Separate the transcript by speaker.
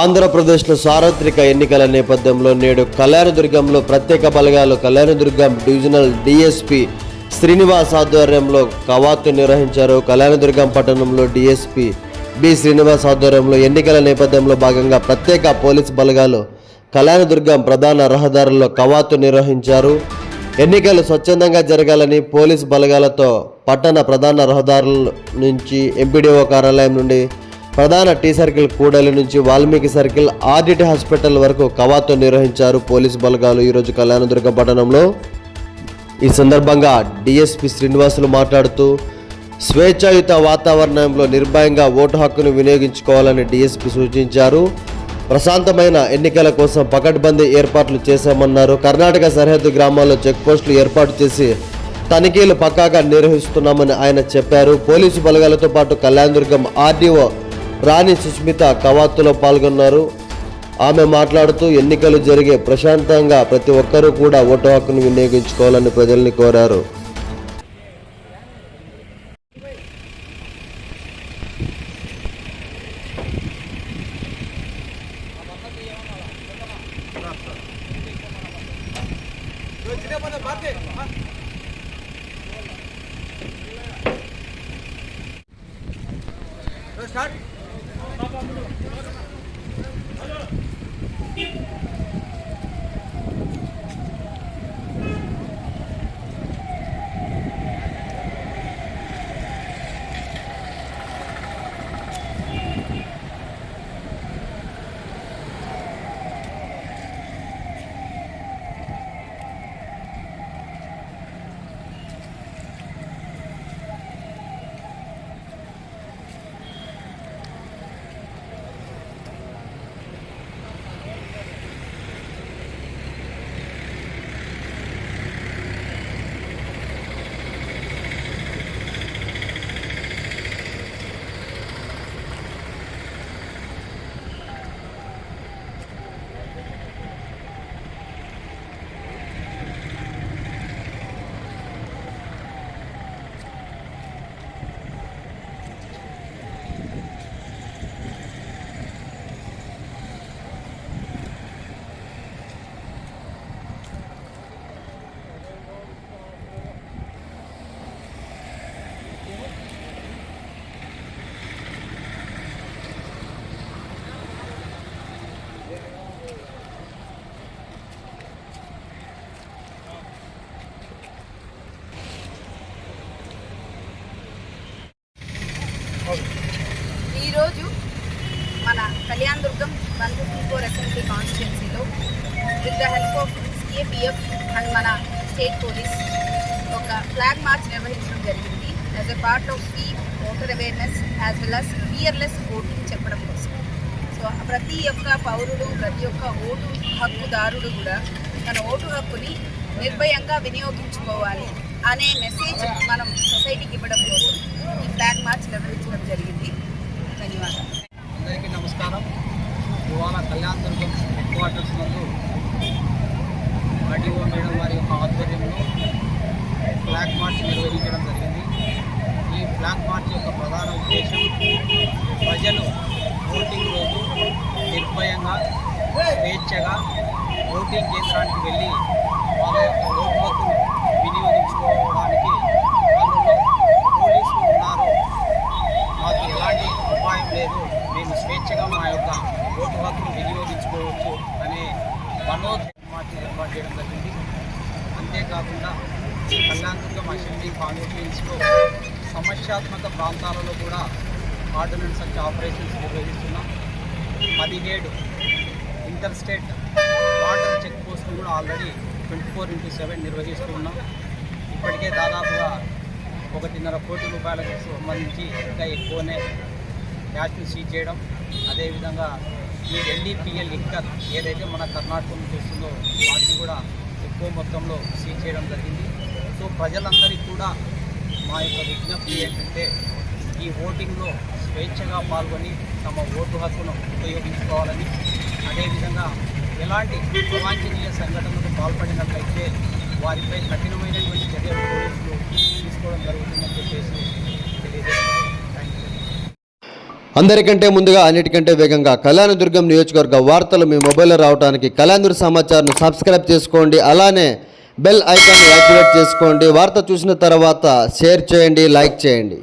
Speaker 1: ఆంధ్రప్రదేశ్లో సార్వత్రిక ఎన్నికల నేపథ్యంలో నేడు కళ్యాణదుర్గంలో ప్రత్యేక బలగాలు కళ్యాణదుర్గం డివిజనల్ డిఎస్పి శ్రీనివాస్ ఆధ్వర్యంలో కవాతు నిర్వహించారు. కళ్యాణదుర్గం పట్టణంలో డిఎస్పి బి శ్రీనివాస్ ఆధ్వర్యంలో ఎన్నికల నేపథ్యంలో భాగంగా ప్రత్యేక పోలీస్ బలగాలు కళ్యాణదుర్గం ప్రధాన రహదారుల్లో కవాతు నిర్వహించారు. ఎన్నికలు స్వచ్ఛందంగా జరగాలని పోలీస్ బలగాలతో పట్టణ ప్రధాన రహదారుల నుంచి ఎంపీడీఓ కార్యాలయం నుండి ప్రధాన టీ సర్కిల్ కూడలి నుంచి వాల్మీకి సర్కిల్ ఆర్డిటి హాస్పిటల్ వరకు కవాతు నిర్వహించారు పోలీస్ బలగాలు. ఈరోజు కళ్యాణదుర్గ పట్టణంలో ఈ సందర్భంగా డిఎస్పి శ్రీనివాసులు మాట్లాడుతూ స్వేచ్ఛాయుత వాతావరణంలో నిర్భయంగా ఓటు హక్కును వినియోగించుకోవాలని డిఎస్పి సూచించారు. ప్రశాంతమైన ఎన్నికల కోసం పకడ్బందీ ఏర్పాట్లు చేశామన్నారు. కర్ణాటక సరిహద్దు గ్రామాల్లో చెక్పోస్టులు ఏర్పాటు చేసి తనిఖీలు పక్కాగా నిర్వహిస్తున్నామని ఆయన చెప్పారు. పోలీసు బలగాలతో పాటు కళ్యాణదుర్గం ఆర్డీఓ రాణి సుస్మిత కవాతులో పాల్గొన్నారు. ఆమె మాట్లాడుతూ ఎన్నికలు జరిగే ప్రశాంతంగా ప్రతి ఒక్కరూ కూడా ఓటు హక్కును వినియోగించుకోవాలని ప్రజల్ని కోరారు. Thank you.
Speaker 2: ఈరోజు మన Kalyan Durgam one fifty four assembly కాన్స్టిట్యున్సీలో with the help of CAPF and మన స్టేట్ పోలీస్ ఒక ఫ్లాగ్ మార్చ్ నిర్వహించడం జరిగింది. As a part of free voter awareness as well as fearless voting చెప్పడం కోసం. సో ప్రతి ఒక్క పౌరుడు ప్రతి ఒక్క ఓటు హక్కుదారుడు కూడా తన ఓటు హక్కుని నిర్భయంగా వినియోగించుకోవాలి అనే మెసేజ్ మనం సొసైటీకి ఇవ్వడం కోసం ఈ ఫ్లాగ్ మార్చ్ నిర్వహించడం జరిగింది ధన్యవాదాలు
Speaker 3: అందరికీ నమస్కారం ఇవాళ కళ్యాణ్ దుర్గం హెడ్ క్వార్టర్స్ నందు ఆర్టీఓ మేడం వారి యొక్క ఆధ్వర్యంలో ఫ్లాగ్ మార్చ్ నిర్వహించడం జరిగింది ఈ ఫ్లాగ్ మార్చ్ యొక్క ప్రధాన ఉద్దేశం ప్రజలు ఓటింగ్ రోజు నిర్భయంగా స్వేచ్ఛగా ఓటింగ్ కేంద్రానికి వెళ్ళి వాళ్ళ యొక్క ఓటు హక్కును వినియోగించుకోవడానికి అందులో పోలీసులు ఉన్నారు. మాకు ఎలాంటి ఉపాయం లేదు. మేము స్వేచ్ఛగా మా యొక్క ఓటు హక్కును వినియోగించుకోవచ్చు అనే మనోధర్మాన్ని ఏర్పాటు చేయడం జరిగింది. అంతేకాకుండా కళ్యాణదుర్గం అసెంబ్లీ కాన్స్టిట్యున్సీలో సమస్యాత్మక ప్రాంతాలలో కూడా ఆర్డినెన్స్ సర్చ్ ఆపరేషన్స్ నిర్వహిస్తున్నాం. పదిహేడు ఇంటర్ స్టేట్ వాటర్ చెక్ పోస్టులు కూడా already twenty four into seven నిర్వహిస్తూ ఉన్నాం ఇప్పటికే దాదాపుగా ఒకటిన్నర కోటి రూపాయలకు సంబంధించి ఇంకా ఎక్కువనే క్యాష్ను సీజ్ చేయడం. అదేవిధంగా ఈ ఎన్డీపీఎల్ లిక్కర్ ఏదైతే మన కర్ణాటక నుంచి వస్తుందో వాటిని కూడా ఎక్కువ మొత్తంలో సీజ్ చేయడం జరిగింది. సో ప్రజలందరికీ కూడా మా యొక్క విజ్ఞప్తి ఏంటంటే ఈ ఓటింగ్లో స్వేచ్ఛగా పాల్గొని తమ ఓటు హక్కును ఉపయోగించుకోవాలని అదేవిధంగా ఎలాంటి అవాంఛనీయ సంఘటనలకు పాల్పడినట్లయితే వారిపై కఠినమైనటువంటి చర్యలు పోలీసులు తీసుకోవడం జరుగుతుందని చెప్పేసి తెలియజేస్తున్నారు.
Speaker 1: అందరికంటే ముందుగా అన్నిటికంటే వేగంగా కళ్యాణదుర్గం నియోజకవర్గ వార్తలు మీ మొబైల్లో రావడానికి కళ్యాణదుర్గ సమాచారం సబ్స్క్రైబ్ చేసుకోండి అలానే బెల్ ఐకాన్ యాక్టివేట్ చేసుకోండి వార్త చూసిన తర్వాత షేర్ చేయండి లైక్ చేయండి.